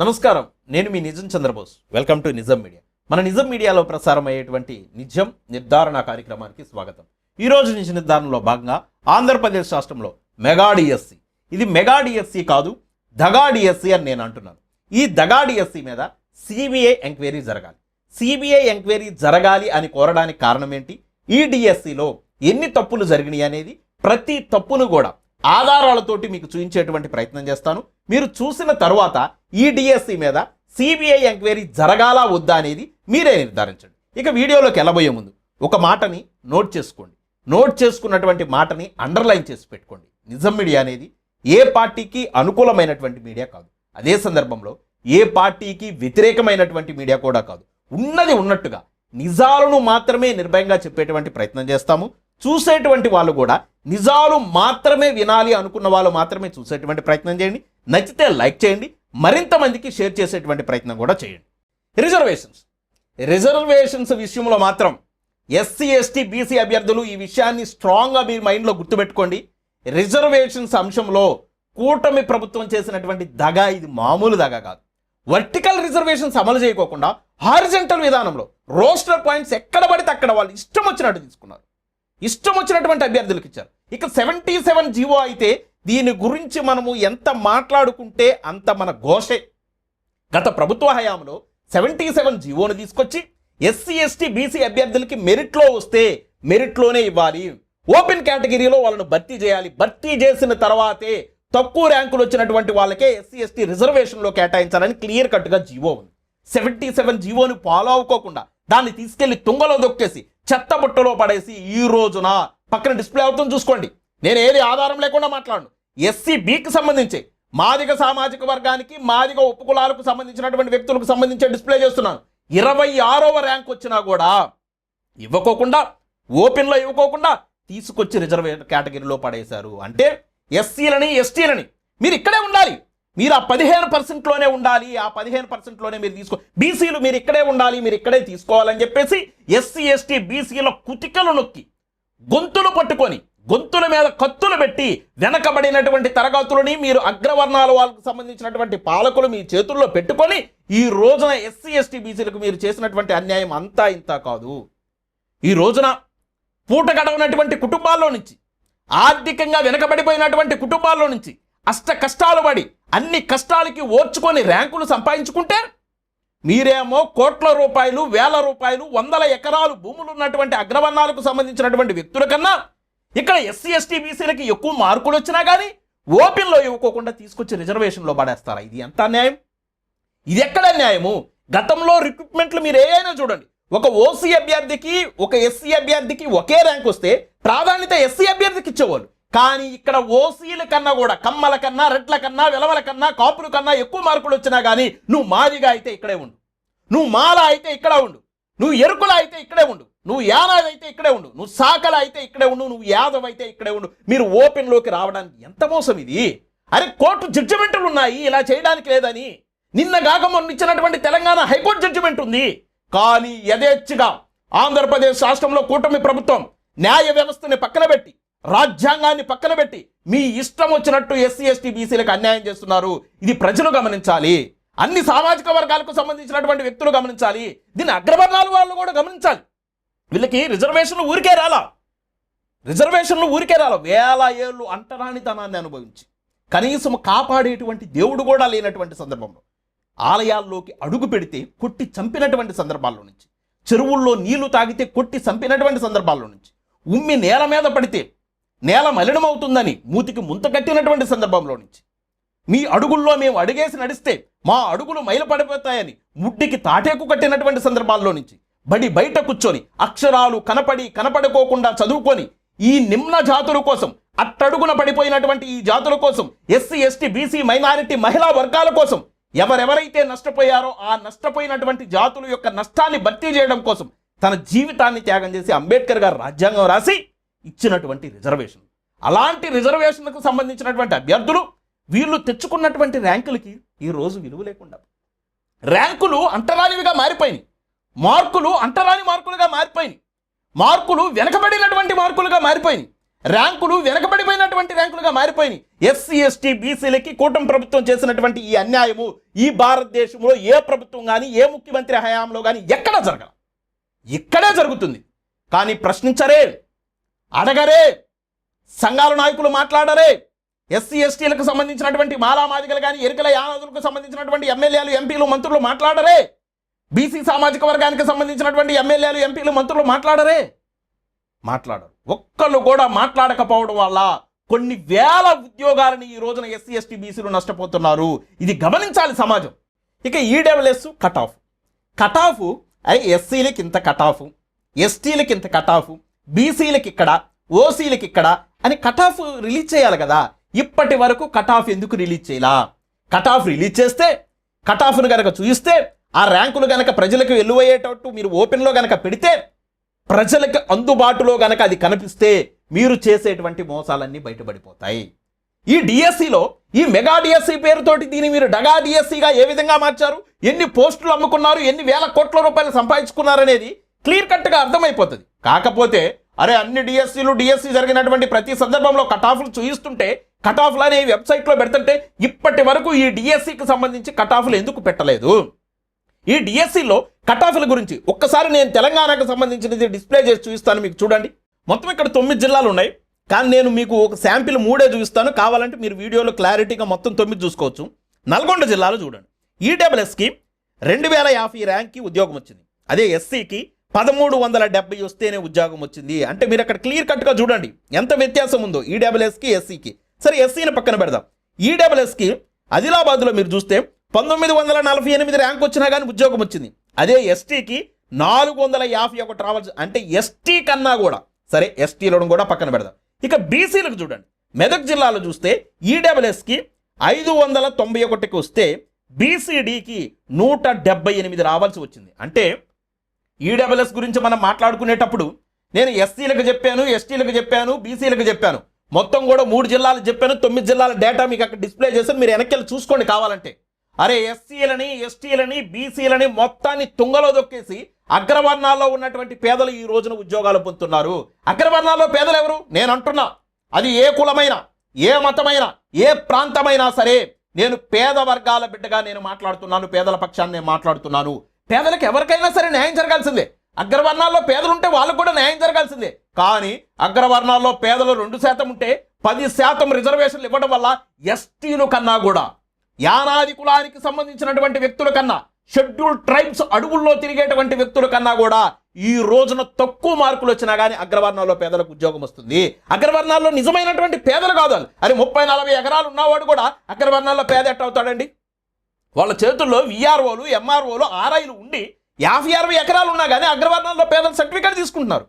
నమస్కారం. నేను మీ Nijam Chandrabose. Welcome to Nijam media మన నిజం మీడియాలో ప్రసారం అయ్యేటువంటి నిజం నిర్ధారణ కార్యక్రమానికి స్వాగతం. ఈ రోజు నిజ నిర్ధారణలో భాగంగా ఆంధ్రప్రదేశ్ రాష్ట్రంలో మెగా డిఎస్సి. ఇది మెగా డిఎస్సి కాదు దగా డిఎస్సి అని నేను అంటున్నాను. ఈ దగా డిఎస్సి మీద సిబిఐ ఎంక్వైరీ జరగాలి. సిబిఐ ఎంక్వైరీ జరగాలి అని కోరడానికి కారణం ఏంటి? ఈ డిఎస్సిలో ఎన్ని తప్పులు జరిగినాయి అనేది ప్రతి తప్పును కూడా ఆధారాలతోటి మీకు చూపించేటువంటి ప్రయత్నం చేస్తాను. మీరు చూసిన తర్వాత ఈ డిఎస్సి మీద సిబిఐ ఎంక్వైరీ జరగాలా వద్దా అనేది మీరే నిర్ధారించండి. ఇక వీడియోలోకి వెళ్ళబోయే ముందు ఒక మాటని నోట్ చేసుకోండి. నోట్ చేసుకున్నటువంటి మాటని అండర్లైన్ చేసి పెట్టుకోండి. నిజం మీడియా అనేది ఏ పార్టీకి అనుకూలమైనటువంటి మీడియా కాదు. అదే సందర్భంలో ఏ పార్టీకి వ్యతిరేకమైనటువంటి మీడియా కూడా కాదు. ఉన్నది ఉన్నట్టుగా నిజాలను మాత్రమే నిర్భయంగా చెప్పేటువంటి ప్రయత్నం చేస్తాము. చూసేటువంటి వాళ్ళు కూడా నిజాలు మాత్రమే వినాలి అనుకున్న వాళ్ళు మాత్రమే చూసేటువంటి ప్రయత్నం చేయండి. నచ్చితే లైక్ చేయండి. మరింత మందికి షేర్ చేసేటువంటి ప్రయత్నం కూడా చేయండి. రిజర్వేషన్స్. రిజర్వేషన్స్ విషయంలో మాత్రం ఎస్సీ ఎస్టీ బీసీ అభ్యర్థులు ఈ విషయాన్ని స్ట్రాంగ్గా మీ మైండ్లో గుర్తుపెట్టుకోండి. రిజర్వేషన్స్ అంశంలో కూటమి ప్రభుత్వం చేసినటువంటి దగ ఇది మామూలు దగ కాదు. వర్టికల్ రిజర్వేషన్స్ అమలు చేయకోకుండా హారిజెంటల్ విధానంలో రోస్టర్ పాయింట్స్ ఎక్కడ పడితే అక్కడ వాళ్ళు ఇష్టం వచ్చినట్టు తీసుకున్నారు. ఇష్టం వచ్చినటువంటి అభ్యర్థులకు ఇచ్చారు. ఇక సెవెంటీ సెవెన్ జీవో అయితే దీని గురించి మనము ఎంత మాట్లాడుకుంటే అంత మన ఘోషే. గత ప్రభుత్వ హయాంలో సెవెంటీ సెవెన్ జీవోను తీసుకొచ్చి ఎస్సీ ఎస్టీ బీసీ అభ్యర్థులకి మెరిట్లో వస్తే మెరిట్లోనే ఇవ్వాలి. ఓపెన్ కేటగిరీలో వాళ్ళను భర్తీ చేయాలి. భర్తీ చేసిన తర్వాతే తక్కువ ర్యాంకులు వచ్చినటువంటి వాళ్ళకే ఎస్సీ ఎస్టీ రిజర్వేషన్లో కేటాయించాలని క్లియర్ కట్గా జీవో ఉంది. సెవెంటీ సెవెన్ జీవోని ఫాలో అవ్వకోకుండా దాన్ని తీసుకెళ్ళి తుంగలో దొక్కేసి చెత్త బుట్టలో పడేసి ఈ రోజున పక్కన డిస్ప్లే అవుతుంది చూసుకోండి. నేను ఏది ఆధారం లేకుండా మాట్లాడను. ఎస్సీ బీకి సంబంధించి మాదిగ సామాజిక వర్గానికి మాదిగ ఉపకులాలకు సంబంధించినటువంటి వ్యక్తులకు సంబంధించి డిస్ప్లే చేస్తున్నాను. ఇరవై ఆరవ ర్యాంక్ వచ్చినా కూడా ఇవ్వకోకుండా ఓపెన్లో ఇవ్వకోకుండా తీసుకొచ్చి రిజర్వే కేటగిరీలో పడేశారు. అంటే ఎస్సీలని ఎస్టీలని మీరు ఇక్కడే ఉండాలి. మీరు ఆ పదిహేను పర్సెంట్లోనే ఉండాలి. ఆ పదిహేను పర్సెంట్లోనే మీరు తీసుకో బీసీలు మీరు ఇక్కడే ఉండాలి మీరు ఇక్కడే తీసుకోవాలని చెప్పేసి ఎస్సీ ఎస్టీ బీసీల కుతికలు నొక్కి గొంతులు పట్టుకొని గొంతుల మీద కత్తులు పెట్టి వెనకబడినటువంటి తరగతులని మీరు అగ్రవర్ణాల వాళ్ళకు సంబంధించినటువంటి పాలకులు మీ చేతుల్లో పెట్టుకొని ఈ రోజున ఎస్సీ ఎస్టీ బీసీలకు మీరు చేసినటువంటి అన్యాయం అంతా ఇంత కాదు. ఈ రోజున పూట గడవనటువంటి కుటుంబాల్లో నుంచి ఆర్థికంగా వెనకబడిపోయినటువంటి కుటుంబాల్లో నుంచి అష్ట కష్టాలు పడి అన్ని కష్టాలకి ఓర్చుకొని ర్యాంకులు సంపాదించుకుంటే మీరేమో కోట్ల రూపాయలు వేల రూపాయలు వందల ఎకరాలు భూములు ఉన్నటువంటి అగ్రవర్ణాలకు సంబంధించినటువంటి వ్యక్తుల కన్నా ఇక్కడ ఎస్సీ ఎస్టీ బీసీలకి ఎక్కువ మార్కులు వచ్చినా కానీ ఓపెన్లో ఇవ్వకోకుండా తీసుకొచ్చి రిజర్వేషన్లో పడేస్తారా? ఇది ఎంత అన్యాయం? ఇది ఎక్కడ న్యాయము గతంలో రిక్రూట్మెంట్లు మీరు ఏదైనా చూడండి. ఒక ఓసీ అభ్యర్థికి ఒక ఎస్సీ అభ్యర్థికి ఒకే ర్యాంక్ వస్తే ప్రాధాన్యత ఎస్సీ అభ్యర్థికి ఇచ్చేవాళ్ళు. కానీ ఇక్కడ ఓసీల కన్నా కూడా కమ్మల కన్నా రెట్ల కన్నా వెలవల కన్నా కాపుల కన్నా ఎక్కువ మార్కులు వచ్చినా కానీ నువ్వు మాదిగా అయితే ఇక్కడే ఉండు. నువ్వు మాల అయితే ఇక్కడ ఉండు. నువ్వు ఎరుకుల అయితే ఇక్కడే ఉండు. నువ్వు యానాది అయితే ఇక్కడే ఉండు. నువ్వు సాకల అయితే ఇక్కడే ఉండు. నువ్వు యాదవ్ అయితే ఇక్కడే ఉండు. మీరు ఓపెన్లోకి రావడానికి ఎంత మోసం ఇది? అరే కోర్టు జడ్జిమెంట్లు ఉన్నాయి. ఇలా చేయడానికి లేదని. నిన్న కాక మొన్న ఇచ్చినటువంటి తెలంగాణ హైకోర్టు జడ్జిమెంట్ ఉంది. కానీ యథేచ్ఛగా ఆంధ్రప్రదేశ్ రాష్ట్రంలో కూటమి ప్రభుత్వం న్యాయ వ్యవస్థని పక్కన పెట్టి రాజ్యాంగాన్ని పక్కన పెట్టి మీ ఇష్టం వచ్చినట్టు ఎస్సీ ఎస్టీ బీసీలకు అన్యాయం చేస్తున్నారు. ఇది ప్రజలు గమనించాలి. అన్ని సామాజిక వర్గాలకు సంబంధించినటువంటి వ్యక్తులు గమనించాలి. దీన్ని అగ్రవర్ణాలు వాళ్ళు కూడా గమనించాలి. వీళ్ళకి రిజర్వేషన్లు ఊరికే రాలా. రిజర్వేషన్లు ఊరికే రాలా. వేల ఏళ్ళు అంటరానితనాన్ని అనుభవించి కనీసం కాపాడేటువంటి దేవుడు కూడా లేనటువంటి సందర్భంలో ఆలయాల్లోకి అడుగు పెడితే కొట్టి చంపినటువంటి సందర్భాల్లో నుంచి చెరువుల్లో నీళ్ళు తాగితే కొట్టి చంపినటువంటి సందర్భాల్లో నుంచి ఉమ్మి నేల మీద పడితే నేల మలినమవుతుందని మూతికి ముంత కట్టినటువంటి సందర్భంలో నుంచి. మీ అడుగుల్లో మేము అడుగేసి నడిస్తే మా అడుగులు మైలపడిపోతాయని ముడ్డికి తాటేకు కట్టినటువంటి సందర్భాల్లో నుంచి. బడి బయట కూర్చొని అక్షరాలు కనపడి కనపడుకోకుండా చదువుకొని ఈ నిమ్న జాతుల కోసం అట్టడుగున పడిపోయినటువంటి ఈ జాతుల కోసం ఎస్సీ ఎస్టీ బీసీ మైనారిటీ మహిళా వర్గాల కోసం ఎవరెవరైతే నష్టపోయారో ఆ నష్టపోయినటువంటి జాతుల యొక్క నష్టాన్ని భర్తీ చేయడం కోసం తన జీవితాన్ని త్యాగం చేసి అంబేద్కర్ గారు రాజ్యాంగం రాసి ఇచ్చినటువంటి రిజర్వేషన్. అలాంటి రిజర్వేషన్కు సంబంధించినటువంటి అభ్యర్థులు వీళ్ళు తెచ్చుకున్నటువంటి ర్యాంకులకి ఈ రోజు విలువ లేకుండా ర్యాంకులు అంటరానివిగా మారిపోయినాయి. మార్కులు అంటరాని మార్కులుగా మారిపోయినాయి. మార్కులు వెనకబడినటువంటి మార్కులుగా మారిపోయినాయి. ర్యాంకులు వెనకబడిపోయినటువంటి ర్యాంకులుగా మారిపోయినాయి. ఎస్సీ ఎస్టీ బీసీలకి కూటమి ప్రభుత్వం చేసినటువంటి ఈ అన్యాయము ఈ భారతదేశంలో ఏ ప్రభుత్వం కానీ ఏ ముఖ్యమంత్రి హయాంలో కానీ ఎక్కడ జరగదు ఇక్కడే జరుగుతుంది. కానీ ప్రశ్నించరే? అడగరే. సంఘాల నాయకులు మాట్లాడరే. ఎస్సీ ఎస్టీలకు సంబంధించినటువంటి మాలామాదిగలు కానీ ఎరుకల యానదులకు సంబంధించినటువంటి ఎమ్మెల్యేలు ఎంపీలు మంత్రులు మాట్లాడరే. బీసీ సామాజిక వర్గానికి సంబంధించినటువంటి ఎమ్మెల్యేలు ఎంపీలు మంత్రులు మాట్లాడరే. మాట్లాడరు. ఒక్కళ్ళు కూడా మాట్లాడకపోవడం వల్ల కొన్ని వేల ఉద్యోగాలని ఈ రోజున ఎస్సీ ఎస్టీ బీసీలు నష్టపోతున్నారు. ఇది గమనించాలి సమాజం. ఇక EWS cut off. Cut off అయి ఎస్సీలకి ఇంత కట్ ఆఫ్. ఎస్టీలకి ఇంత కట్ ఆఫ్. బీసీలకి ఇక్కడ ఓసీలకి ఇక్కడ అని కట్ ఆఫ్ రిలీజ్ చేయాలి కదా. ఇప్పటి వరకు కట్ ఆఫ్ ఎందుకు రిలీజ్ చేయాలా? కట్ ఆఫ్ రిలీజ్ చేస్తే కట్ ఆఫ్ను కనుక చూయిస్తే ఆ ర్యాంకులు గనక ప్రజలకు వెలువయ్యేటట్టు మీరు ఓపెన్లో గనక పెడితే ప్రజలకు అందుబాటులో కనుక అది కనిపిస్తే మీరు చేసేటువంటి మోసాలన్నీ బయటపడిపోతాయి. ఈ డిఎస్సిలో ఈ మెగా డిఎస్సి పేరుతోటి దీన్ని మీరు డగా డిఎస్సిగా ఏ విధంగా మార్చారు? ఎన్ని పోస్టులు అమ్ముకున్నారు? ఎన్ని వేల కోట్ల రూపాయలు సంపాదించుకున్నారు అనేది క్లియర్ కట్గా అర్థమైపోతుంది. కాకపోతే అరే అన్ని డిఎస్సీలు డిఎస్సి జరిగినటువంటి ప్రతి సందర్భంలో కట్ ఆఫ్లు చూయిస్తుంటే కట్ ఆఫ్లు అనే వెబ్సైట్లో పెడుతుంటే ఇప్పటి వరకు ఈ డిఎస్సికి సంబంధించి కట్ ఆఫ్లు ఎందుకు పెట్టలేదు? ఈ డిఎస్సిలో కట్ ఆఫ్ల గురించి ఒక్కసారి నేను తెలంగాణకు సంబంధించినది డిస్ప్లే చేసి చూపిస్తాను మీకు చూడండి. మొత్తం ఇక్కడ తొమ్మిది జిల్లాలు ఉన్నాయి. కానీ నేను మీకు ఒక శాంపిల్ మూడే చూపిస్తాను. కావాలంటే మీరు వీడియోలో క్లారిటీగా మొత్తం తొమ్మిది చూసుకోవచ్చు. నల్గొండ జిల్లాలో చూడండి. ఈడబ్ల్యూఎస్కి రెండు వేల యాభై ర్యాంక్కి ఉద్యోగం వచ్చింది. అదే ఎస్సీకి పదమూడు వందల డెబ్బై వస్తేనే ఉద్యోగం వచ్చింది. అంటే మీరు అక్కడ క్లియర్ కట్గా చూడండి. ఎంత వ్యత్యాసం ఉందో ఈడబ్ల్యూఎస్కి ఎస్సీకి. సరే ఎస్సీని పక్కన పెడదాం. ఈడబ్ల్యూఎస్కి ఆదిలాబాద్లో మీరు చూస్తే పంతొమ్మిది వందల నలభై ఎనిమిది ర్యాంక్ వచ్చినా కానీ ఉద్యోగం వచ్చింది. అదే ఎస్టీకి నాలుగు వందల యాభై ఒకటి రావాల్సి అంటే ఎస్టీ కన్నా కూడా. సరే ఎస్టీలను కూడా పక్కన పెడదాం. ఇక బీసీలకు చూడండి. మెదక్ జిల్లాలో చూస్తే ఈడబ్ల్యూఎస్కి ఐదు వందల తొంభై ఒకటికి వస్తే బీసీడీకి నూట డెబ్బై ఎనిమిది రావాల్సి వచ్చింది. అంటే ఈడబ్ల్యూఎస్ గురించి మనం మాట్లాడుకునేటప్పుడు నేను ఎస్సీలకు చెప్పాను ఎస్టీలకు చెప్పాను బీసీలకు చెప్పాను. మొత్తం కూడా మూడు జిల్లాలు చెప్పాను తొమ్మిది జిల్లాల డేటా మీకు అక్కడ డిస్ప్లే చేశాను. మీరు వెనక్కి వెళ్ళి చూసుకోండి కావాలంటే. అరే ఎస్సీలని ఎస్టీలని బీసీలని మొత్తాన్ని తుంగలో దొక్కేసి అగ్రవర్ణాల్లో ఉన్నటువంటి పేదలు ఈ రోజున ఉద్యోగాలు పొందుతున్నారు. అగ్రవర్ణాల్లో పేదలు ఎవరు? నేను అంటున్నా. అది ఏ కులమైన ఏ మతమైన ఏ ప్రాంతమైనా సరే నేను పేద వర్గాల బిడ్డగా నేను మాట్లాడుతున్నాను పేదల పక్షాన్ని నేను మాట్లాడుతున్నాను. పేదలకు ఎవరికైనా సరే న్యాయం జరగాల్సిందే. అగ్రవర్ణాల్లో పేదలు ఉంటే వాళ్ళకు కూడా న్యాయం జరగాల్సిందే. కానీ అగ్రవర్ణాల్లో పేదలు రెండు శాతం ఉంటే పది శాతం రిజర్వేషన్లు ఇవ్వడం వల్ల ఎస్టీలు కన్నా కూడా యానాది కులానికి సంబంధించినటువంటి వ్యక్తుల కన్నా షెడ్యూల్ ట్రైబ్స్ అడుగుల్లో తిరిగేటువంటి వ్యక్తుల కన్నా కూడా ఈ రోజున తక్కువ మార్కులు వచ్చినా కానీ అగ్రవర్ణాల్లో పేదలకు ఉద్యోగం వస్తుంది. అగ్రవర్ణాల్లో నిజమైనటువంటి పేదలు కాదు అది ముప్పై నలభై ఎకరాలు ఉన్నవాడు కూడా అగ్రవర్ణాల్లో పేద ఎట్టవుతాడండి వాళ్ళ చేతుల్లో విఆర్ఓలు ఎంఆర్ఓలు ఆర్ఐలు ఉండి యాభై అరవై ఎకరాలు ఉన్నా కానీ అగ్రవర్ణాల్లో పేదల సర్టిఫికేట్ తీసుకుంటున్నారు.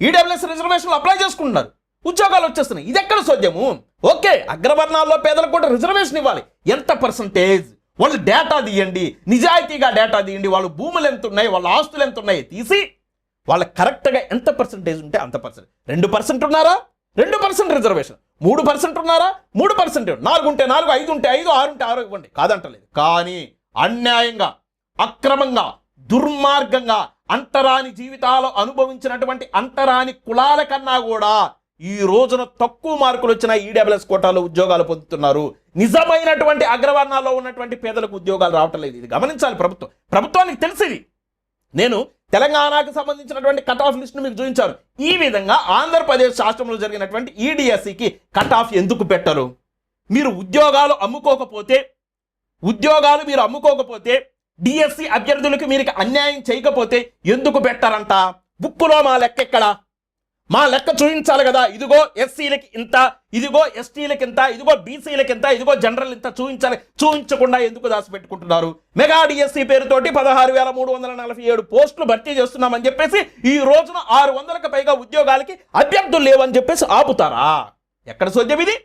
ఈడబ్ల్యూఎస్ రిజర్వేషన్లు అప్లై చేసుకుంటున్నారు. ఉద్యోగాలు వచ్చేస్తున్నాయి. ఇది ఎక్కడ సోద్యము ఓకే అగ్రవర్ణాల్లో పేదలకు కూడా రిజర్వేషన్ ఇవ్వాలి. ఎంత పర్సంటేజ్ వాళ్ళు డేటా తీయండి. నిజాయితీగా డేటా తీయండి. వాళ్ళ భూములు ఎంత ఉన్నాయి? వాళ్ళ ఆస్తులు ఎంత ఉన్నాయి? తీసి వాళ్ళకి కరెక్ట్గా ఎంత పర్సంటేజ్ ఉంటే అంత పర్సెంట్ రెండు పర్సెంట్ ఉన్నారా? రెండు పర్సెంట్ రిజర్వేషన్ మూడు పర్సెంట్ ఉన్నారా? మూడు పర్సెంట్ నాలుగు ఉంటే నాలుగు ఐదు ఉంటే ఐదు ఆరు ఉంటే ఆరు ఇవ్వండి. కాదంటలేదు. కానీ అన్యాయంగా అక్రమంగా దుర్మార్గంగా అంటరాని జీవితాలు అనుభవించినటువంటి అంటరాని కులాల కన్నా కూడా ఈ రోజున తక్కువ మార్కులు వచ్చిన ఈడబ్ల్యూఎస్ కోటాలో ఉద్యోగాలు పొందుతున్నారు. నిజమైనటువంటి అగ్రవర్ణాల్లో ఉన్నటువంటి పేదలకు ఉద్యోగాలు రావటం లేదు. ఇది గమనించాలి ప్రభుత్వం. ప్రభుత్వానికి తెలిసింది. నేను తెలంగాణకు సంబంధించినటువంటి కట్ ఆఫ్ లిస్ట్ను మీకు చూపించారు. ఈ విధంగా ఆంధ్రప్రదేశ్ రాష్ట్రంలో జరిగినటువంటి ఈడిఎస్సికి కట్ ఆఫ్ ఎందుకు పెట్టరు? మీరు ఉద్యోగాలు అమ్ముకోకపోతే ఉద్యోగాలు మీరు అమ్ముకోకపోతే డిఎస్సి అభ్యర్థులకు మీరు అన్యాయం చేయకపోతే ఎందుకు పెట్టారంట? బుక్కులో మా లెక్క ఎక్కడ? మా లెక్క చూపించాలి కదా. ఇదిగో ఎస్సీలకి ఇంత ఇదిగో ఎస్టీలకి ఇంత ఇదిగో బీసీలకి ఇంత ఇదిగో జనరల్ ఇంత చూపించాలి. చూపించకుండా ఎందుకు దాచిపెట్టుకుంటున్నారు? మెగా డిఎస్సీ పేరుతోటి పదహారు వేల మూడు వందల నలభై ఏడు పోస్టులు భర్తీ చేస్తున్నామని చెప్పేసి ఈ రోజున ఆరు వందలకు పైగా ఉద్యోగాలకి అభ్యర్థులు లేవని చెప్పేసి ఆపుతారా? ఎక్కడ సోద్యం ఇది?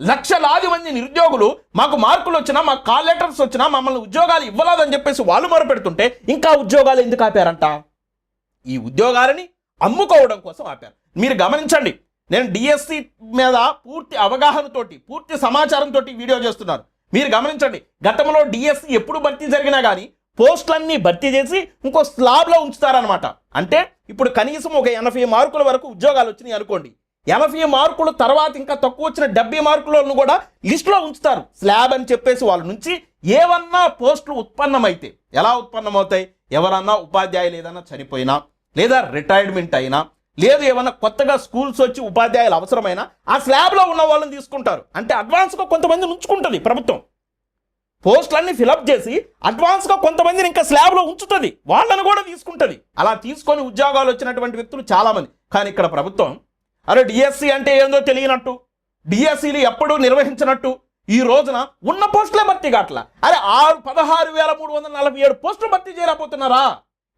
లక్షలాది మంది నిరుద్యోగులు మాకు మార్కులు వచ్చినా మాకు కాల్ లెటర్స్ వచ్చినా మమ్మల్ని ఉద్యోగాలు ఇవ్వలేదని చెప్పేసి వాళ్ళు మొరపెడుతుంటే ఇంకా ఉద్యోగాలు ఎందుకు ఆపారంట? ఈ ఉద్యోగాలని అమ్ముకోవడం కోసం ఆపారు. మీరు గమనించండి నేను డిఎస్సి మీద పూర్తి అవగాహనతోటి పూర్తి సమాచారంతో వీడియో చేస్తున్నాను మీరు గమనించండి గతంలో డిఎస్సి ఎప్పుడు భర్తీ జరిగినా కానీ పోస్టులన్నీ భర్తీ చేసి ఇంకో స్లాబ్లో ఉంచుతారనమాట అంటే ఇప్పుడు కనీసం ఒక ఎనభై మార్కుల వరకు ఉద్యోగాలు వచ్చినాయి అనుకోండి. ఎనభై మార్కులు తర్వాత ఇంకా తక్కువ వచ్చిన డెబ్బై మార్కులను కూడా లిస్టులో ఉంచుతారు. స్లాబ్ అని చెప్పేసి వాళ్ళ నుంచి ఏవన్నా పోస్టులు ఉత్పన్నమైతే ఎలా ఉత్పన్నమవుతాయి? ఎవరన్నా ఉపాధ్యాయులు ఏదన్నా చనిపోయినా లేదా రిటైర్మెంట్ అయినా లేదు ఏమన్నా కొత్తగా స్కూల్స్ వచ్చి ఉపాధ్యాయులు అవసరమైనా ఆ స్లాబ్లో ఉన్న వాళ్ళని తీసుకుంటారు. అంటే అడ్వాన్స్గా కొంతమంది ఉంచుకుంటుంది ప్రభుత్వం. పోస్టులన్నీ ఫిలప్ చేసి అడ్వాన్స్గా కొంతమందిని ఇంకా స్లాబ్లో ఉంచుతుంది. వాళ్ళని కూడా తీసుకుంటుంది. అలా తీసుకొని ఉద్యోగాలు వచ్చినటువంటి వ్యక్తులు చాలామంది. కానీ ఇక్కడ ప్రభుత్వం అరే డిఎస్సి అంటే ఏందో తెలియనట్టు డిఎస్సీలు ఎప్పుడూ నిర్వహించినట్టు ఈ రోజున ఉన్న పోస్టులే భర్తీ కావట్లా. అరే ఆరు పదహారు వేల మూడు వందల నలభై ఏడు పోస్టులు భర్తీ చేయలేకపోతున్నారా?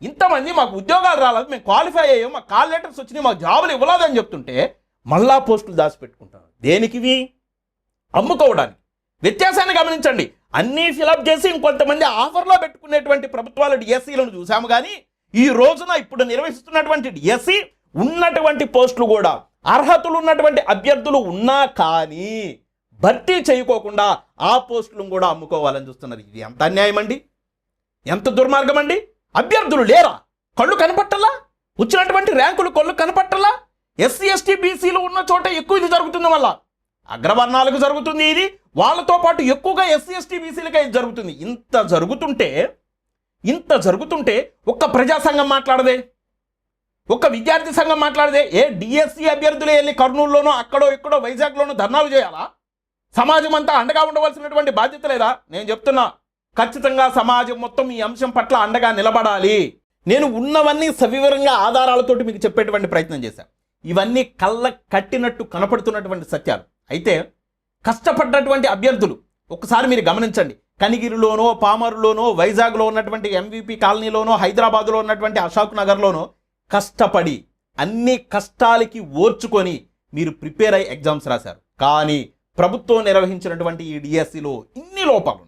ఇంతమంది మాకు ఉద్యోగాలు రాలేదు మేము క్వాలిఫై అయ్యాం మాకు కాల్ లెటర్స్ వచ్చినాయి మాకు జాబులు ఇవ్వలేదని చెప్తుంటే మళ్ళా పోస్టులు దాచిపెట్టుకుంటారు. దేనికివి? అమ్ముకోవడానికి. వ్యత్యాసాన్ని గమనించండి. అన్నీ ఫిలప్ చేసి ఇంకొంతమంది ఆఫర్లో పెట్టుకునేటువంటి ప్రభుత్వాల డిఎస్సీలను చూసాము కానీ ఈ రోజున ఇప్పుడు నిర్వహిస్తున్నటువంటి డిఎస్సి ఉన్నటువంటి పోస్టులు కూడా అర్హతలు ఉన్నటువంటి అభ్యర్థులు ఉన్నా కానీ భర్తీ చేయకోకుండా ఆ పోస్టులను కూడా అమ్ముకోవాలని చూస్తున్నారు. ఇది ఎంత అన్యాయం అండి ఎంత దుర్మార్గం అండి అభ్యర్థులు లేరా? కళ్ళు కనపట్టలా? వచ్చినటువంటి ర్యాంకులు కళ్ళు కనపట్టలా? ఎస్సీ ఎస్టీ బీసీలు ఉన్న చోట ఎక్కువ ఇది జరుగుతుంది మళ్ళా. అగ్రవర్ణాలకు జరుగుతుంది ఇది వాళ్ళతో పాటు ఎక్కువగా ఎస్సీ ఎస్టీ బీసీలకే ఇది జరుగుతుంది. ఇంత జరుగుతుంటే ఇంత జరుగుతుంటే ఒక్క ప్రజా సంఘం మాట్లాడదే. ఒక్క విద్యార్థి సంఘం మాట్లాడదే. ఏ డిఎస్సి అభ్యర్థులే వెళ్ళి కర్నూలులోనో అక్కడో ఇక్కడో వైజాగ్లోనో ధర్నాలు చేయాలా? సమాజం అంతా అండగా ఉండవలసినటువంటి బాధ్యత లేదా? నేను చెప్తున్నా ఖచ్చితంగా సమాజం మొత్తం ఈ అంశం పట్ల అండగా నిలబడాలి. నేను ఉన్నవన్నీ సవివరంగా ఆధారాలతోటి మీకు చెప్పేటువంటి ప్రయత్నం చేశాను ఇవన్నీ కళ్ళ కట్టినట్టు కనపడుతున్నటువంటి సత్యాలు. అయితే కష్టపడ్డటువంటి అభ్యర్థులు ఒకసారి మీరు గమనించండి. కనిగిరిలోనో పామరులోనో వైజాగ్లో ఉన్నటువంటి ఎంవిపి కాలనీలోనో హైదరాబాద్లో ఉన్నటువంటి అశోక్ నగర్లోనో కష్టపడి అన్ని కష్టాలకి ఓర్చుకొని మీరు ప్రిపేర్ అయ్యి ఎగ్జామ్స్ రాశారు. కానీ ప్రభుత్వం నిర్వహించినటువంటి ఈ డిఎస్సిలో ఇన్ని లోపాలు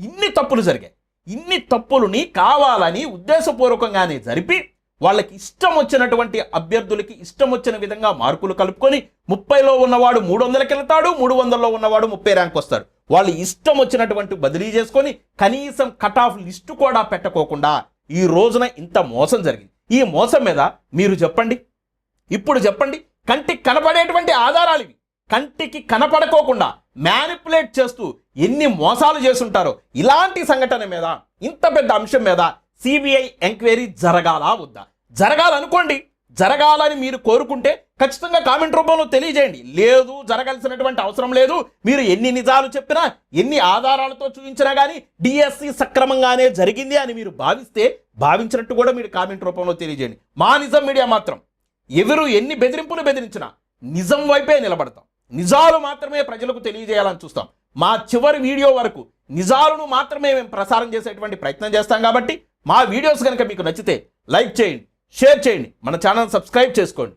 ఇన్ని తప్పులు జరిగాయి. ఇన్ని తప్పులని కావాలని ఉద్దేశపూర్వకంగానే జరిపి వాళ్ళకి ఇష్టం వచ్చినటువంటి అభ్యర్థులకి ఇష్టం వచ్చిన విధంగా మార్కులు కలుపుకొని ముప్పైలో ఉన్నవాడు మూడు వందలకి వెళ్తాడు మూడు వందల్లో ఉన్నవాడు ముప్పై ర్యాంక్ వస్తాడు. వాళ్ళు ఇష్టం వచ్చినటువంటి బదిలీ చేసుకొని కనీసం కట్ ఆఫ్ లిస్టు కూడా పెట్టుకోకుండా ఈ రోజున ఇంత మోసం జరిగింది. ఈ మోసం మీద మీరు చెప్పండి. ఇప్పుడు చెప్పండి. కంటికి కనపడేటువంటి ఆధారాలు ఇవి. కంటికి కనపడకోకుండా మ్యానిపులేట్ చేస్తూ ఎన్ని మోసాలు చేసుంటారో ఇలాంటి సంఘటన మీద ఇంత పెద్ద అంశం మీద సిబిఐ ఎంక్వైరీ జరగాలా వద్దా? జరగాలనుకోండి జరగాలని మీరు కోరుకుంటే ఖచ్చితంగా కామెంట్ రూపంలో తెలియజేయండి. లేదు జరగాల్సినటువంటి అవసరం లేదు. మీరు ఎన్ని నిజాలు చెప్పినా ఎన్ని ఆధారాలతో చూపించినా కానీ డిఎస్సి సక్రమంగానే జరిగింది అని మీరు భావిస్తే భావించినట్టు కూడా మీరు కామెంట్ రూపంలో తెలియజేయండి. మా నిజం మీడియా మాత్రం ఎవరు ఎన్ని బెదిరింపులు బెదిరించినా నిజం వైపే నిలబడతాం. నిజాలు మాత్రమే ప్రజలకు తెలియజేయాలని చూస్తాం. మా చివరి వీడియో వరకు నిజాలను మాత్రమే మేము ప్రసారం చేసేటువంటి ప్రయత్నం చేస్తాం కాబట్టి మా వీడియోస్ కనుక మీకు నచ్చితే లైక్ చేయండి షేర్ చేయండి మన ఛానల్ సబ్స్క్రైబ్ చేసుకోండి.